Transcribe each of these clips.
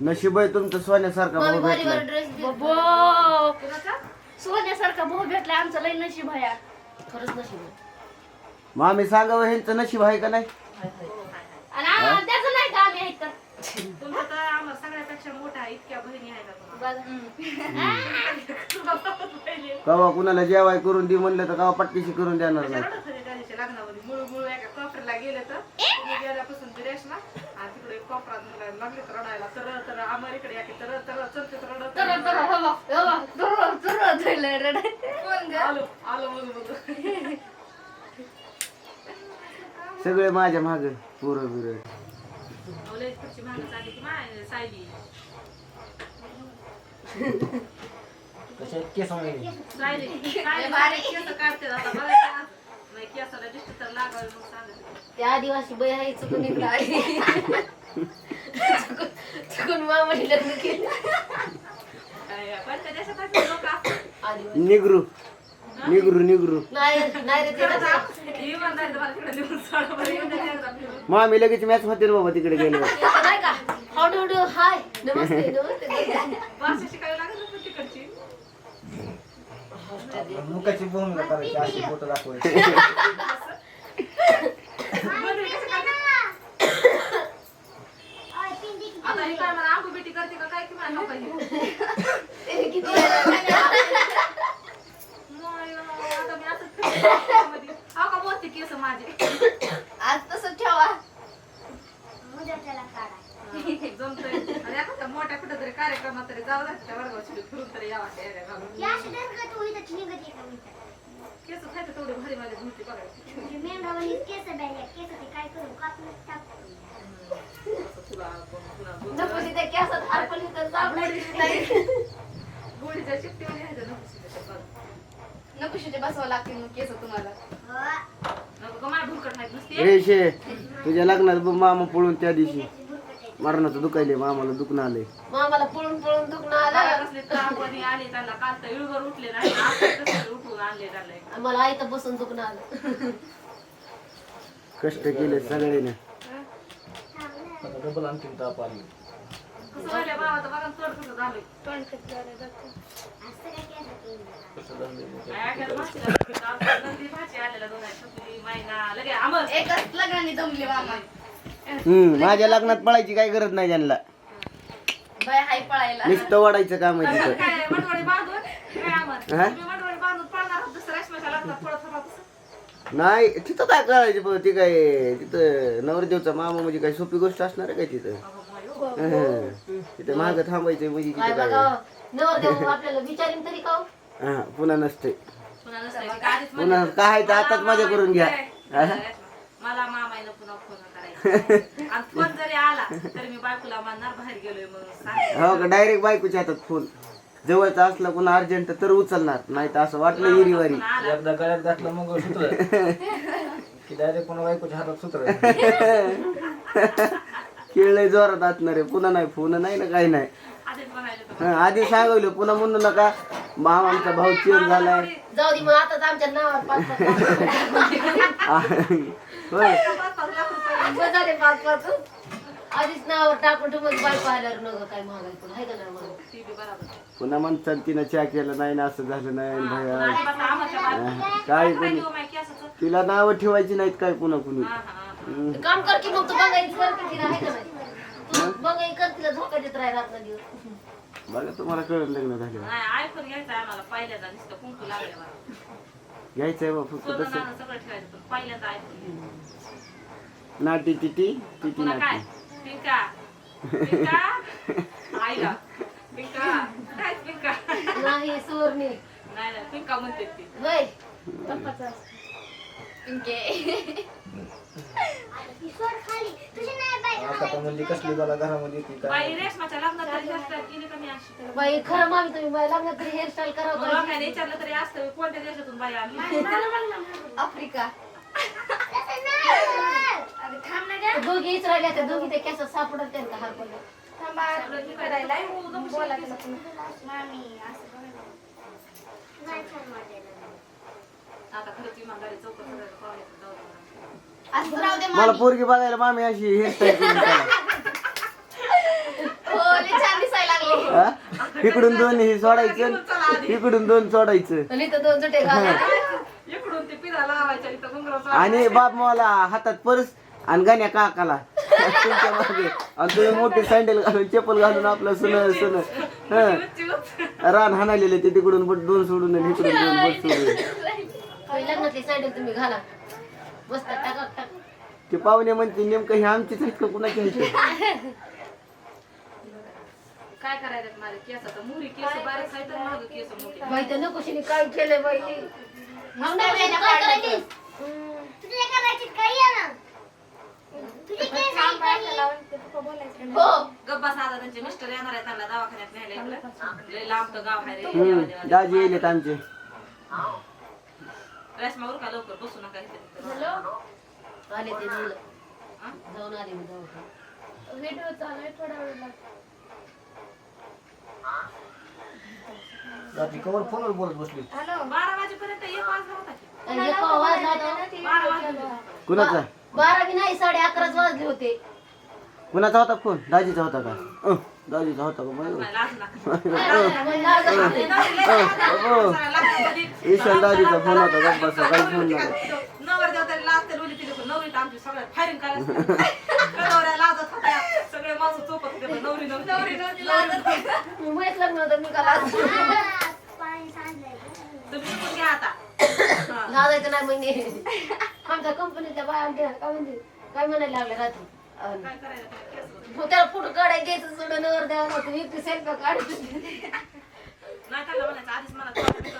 नशीब आहे तुमचं सोन्यासारखा भाऊ भेटला. सोन्यासारखा भाऊ भेटला आमचं लय नशीब आहे. यार. खरंच नशीब आहे. मग आम्ही सांगावं ह्यांचं नशीब आहे का नाही? आणि आम्हाला त्याचं नाही का आम्ही ऐकत तुमचा तर आम्हाला सगळ्यापेक्षा मोठा आहे इतक्या बहिणी आहेत आता बघा. पहिले कवा कुणाला जेवाय करून दे म्हणलं तर कवा पटकीशी करून देणार नाही. रडत होते त्या दिवशी लग्नामध्ये मुळू मुळू एका कोपऱ्याला गेले तर तुम्ही गेल्यापासून ती रेशमा आणि तिकडे एक कोपरात मुलं लागले तर रडायला. तर तर आम्हाला इकडे या की तर तर चलते तर रडत तर. आलो आलो बघू बघू सगळे माझ्या माग पुरं बिर. लय पुढची मागं चालली की माय सायली. सायली. सायली भारी. केस काढते आता बघा. त्या. आदिवासी बाई आहे चुकून इकडं आली चुकून- चुकून मामाने लग्न केलं. निगरू. निगरू निगरू. नाही नाही रे ते. आम्ही लगेच मॅच होते बाबा तिकडे गेलो नाही का? How do do hi. नमस्ते नमस्ते भाषा शिकावी लागेल ना तिकडची मुखाची भूमिका करायची अशी फोटो दाखवायचे? आता हे काय मला आंबू बेटी करते का काय की मला नको हे. ते किती वेळा- नाही, आता मी असंच फिरते मध्ये. हा का बोलते केस माझे आज तसं ठेवा जमतंय आणि आता मोठ्या कुठं तरी कार्यक्रमात तरी जाऊ लागतं त्या वर्गावर शिडी फिरून तरी यावं त्या. केस खायचं तेवढे भारी माझे धुती बघायची असं तुला त्या केसात गोळीच्या नको बघ. नकोशीचे बसवा लागतील मग केस तुम्हाला. नको का मला भुरकट माहीत नसते रेशे तुझ्या लग्नात मामा पळून त्या दिवशी. मरणाचं दुखायले मामाला दुखणं आलंय. मामाला पळून पळून दुखणं आलं. आले त्यांना काल तर इळभर उठले नाही आज तर कसं उठून आणले त्यांना मला आई तर बसून दुखणं आलं. कष्ट केले सगळेने आता डबल आणखीन ताप आली कसं झालं बाबा बघा तोड कसं झालं तोंड कसं झालं एकच लगाने जमले मामा. हम्म माझ्या लग्नात पळायची काय गरज नाही त्यांना. बाय हाय पळायला. नुसतं वाढायचं काम आहे तिथं. काय मंडवळी बांधून? काय आमच हा? तुम्ही मंडवळी बांधून पळणार आहात दुसऱ्या रेशमाच्या लग्नात पळत होता तसं नाही तिथं काय करायचं पण ती काय तिथं नवरदेवचा मामा म्हणजे काय सोपी गोष्ट असणार आहे काय तिथं? हं. तिथं मागं थांबायचं म्हणजे काय तिथं बघा काय नवरदेव आपल्याला विचारीन तरी का हो? पुन्हा नसते पुन्हा नसतं की आधीच पुन्हा म्हणलं. काय तर आताच मजा करून घ्या. मला मामाईनं पुन्हा फोन आणि फोन जरी आला तरी मी बायकोला म्हणणार बाहेर गेलोय म्हणून सांग. हो का? डायरेक्ट बायकोच्या हातात फोन. जवळचा असला पुन्हा अर्जंट तर उचलणार नाही तर असं वाटलं इरीवारी एकदा गळ्यात घातलं मग सूत्र की डायरेक्ट कोणा बायकोच्या हातात सूत्र खेळलंय जोरात असणार आहे पुन्हा नाही फोन नाही ना काही नाही. आधीच हं, आधी सांगवलं पुन्हा म्हणू नका. मामा आमचा भाऊ चेंज झालाय. जाऊ दे मग आताच आमच्या नावावर पाच पाच लाख रुपये. होय बस झाले पाच पाच आधीच नावावर टाकून ठेवून बायको आल्यावर नको काय महागाई पण आहे का नाही मला ती बी बरोबर पुन्हा म्हणतात तिनं चहा केलं नाही ना असं झालं नाही भया काय कोणी? तिला नावं ठेवायची नाहीत काय पुन्हा कुणी. काम कर की मग तू बघायची कर की तिला आहे का नाही? तू बघाई कर तिला झोका देत राह रात्र दिवस. बघा तुम्हाला कळलं लग्न झालं नाही आयफोन घ्यायचा आहे आम्हाला पहिल्यांदा नुसतं कुंकू लागल्यावर घ्यायचंय बा फक्त सोनं तसं. नाणं सगळं ठेवायचं पण पहिल्यांदा आयफोन. नाटी टिटी टिटी पुन्हा काय? नाटी पिंका पिंका आईला. पिंका काय पिंका नाही सुवर्णी. नाही नाही पिंका म्हणते ती. वय. पप्पाचा पिंके. आता तर म्हणजे कसली मला घरामध्ये येते काय? बाई रेशमाच्या लग्नात तरी हेअरस्टाईल केली का मी अशी? बाई खरं मामी तुम्ही बाई लग्नात तरी हेअरस्टाईल मग करावं लोकांनी विचारलं तरी असतं कोणत्या देशातून बाई आली आफ्रिका. अरे थांब ना त्या दोघी राहिल्या त्या दोघी त्या केसात सापडत त्यांना हार पडला थांबा करायला बोला मामी असं आता खरंच इमानदारी चौकट सगळ्याचं पाहायचं जाऊ दे. असं राहू दे मला पोरगी बघायला मामी अशी हेअरस्टाईल करून त्याला. हो, लय इकडून दोन हे सोडायचं इकडून दोन सोडायचं. आणि दोन जुटे इकडून ते पिरा लावायच्या इथं घुंगराचं आणि बाप मला हातात पर्स आणि गाण्या काकाला. तुमच्या मागे. आणि तुम्ही मोठी सँडल घालून चप्पल घालून आपलं सुन सुन. हं. रान हाणालेले ते तिकडून बट दोन सोडून आणि इकडून दोन बट सोडून. लग्नातली सँडल तुम्ही घाला. मस्त टाका टाक. ते पाहुणे म्हणते नेमकं हे आमचीच आहेत का कुणाची आहेत? काय करायचं माझे केस आता? मुरी केस बारीक आहे तर माग केस मोठी. बाई तर नकोशीने काय केलंय बाई? काय हो. गप्पा साधा त्यांचे. मिस्टर येणार आहे त्यांना दवाखान्यात न्यायला इकडं. लय लांब तर गाव आहे रे. हम्म. देवा, देवा. दाजी येलेत आमचे. रेशमा उरका लवकर? बसू नका इथे. तिथं. आले ते मुलं जाऊन आले मी जाऊन. व्हिडिओ चालू आहे थोडा वेळ लागतो रात्री कवर फोनवर बोलत बसली. बारा वाजेपर्यंत एक वाजला होता की. एक. बारा वाजले कुणाचा? बारा बी नाही साडे अकराच वाजले होते. कुणाचा होता फोन? दाजीचा होता का? अं, दाजीचा होता का? बाई नाही, लाज नका. मग लाज वाटते. ईशान दाजीचा फोन होता गप्पाचा काही फोन नव्हता नवर देवताला लाज तर बोलली तिने पण नवरी तर आमची सगळ्यात फायरिंग करायचं. नवऱ्या लाजत होत्या. सगळे माणसं चोपत होते पण नवरी नवरी नवरी लाजत. होती. मी माहीत लग्न होतं मी का लाज तुम्ही शिकून घ्या आता. हा. लाजायचं नाही म्हणजे आमच्या कंपनीतल्या बाया आमच्या काय म्हणते? काय म्हणायला लागले रात्री? त्याला. मग फोटो काढायला घ्यायचं सोडून एकटी सेल्फी काढत म्हणायचं आधीच मला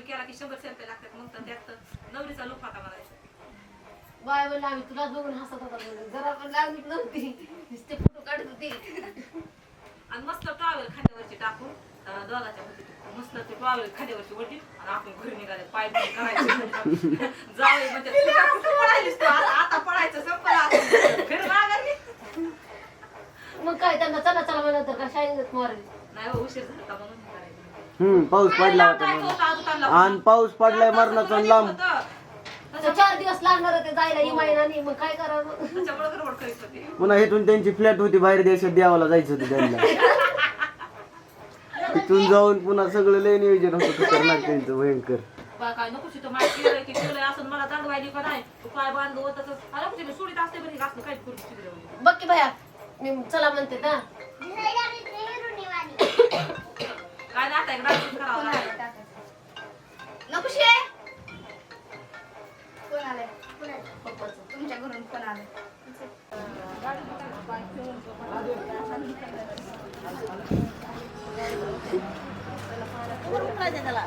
केला की शंभर सेल्फी लागतात मग तर त्यात नवरीचा लुक बाया म्हणलं आम्ही तुलाच बघून हसत होता म्हणून. जरा पण लागलीच नव्हती. नुसते फोटो काढत होती. आणि मस्त टॉवेल खांद्यावरची टाकून दोघाच्या होती मस्त ते टॉवेल खांद्यावरची वटी आणि आपण घरी निघाले पाय करायचे जावे म्हणजे आता पळायचं संपलं आता. घरी माघारी मग काय त्यांना चला चला म्हणलं तर का शाळेत मारली. नाही हो, उशीर झाला म्हणून हे करायचं. हम्म पाऊस पडला होता म्हणून. आणि पाऊस पडलाय मरणाचा आणि लांब. होतं. तर चार दिवस लागणार होते जायला इमाईनानी मग काय करावं? मग? त्याच्यामुळे गडबड करीत होती. पुन्हा इथून त्यांची फ्लॅट होती बाहेर देशात देवाला जायचं होतं त्यांना. तिथून जाऊन पुन्हा सगळं लय नियोजन होतं खतरनाक त्यांचं भयंकर. बा काय नको तिथं माझी केलंय की केलंय असं मला दांडवायली का नाही तू काय बांधलं होतं तर अरे नको मी सोडीत असते बरं हे असलं बघ की बाया मी चला म्हणते ना. काय आता एकदा करावं लागेल नको शे कोण आलंय? त्याला?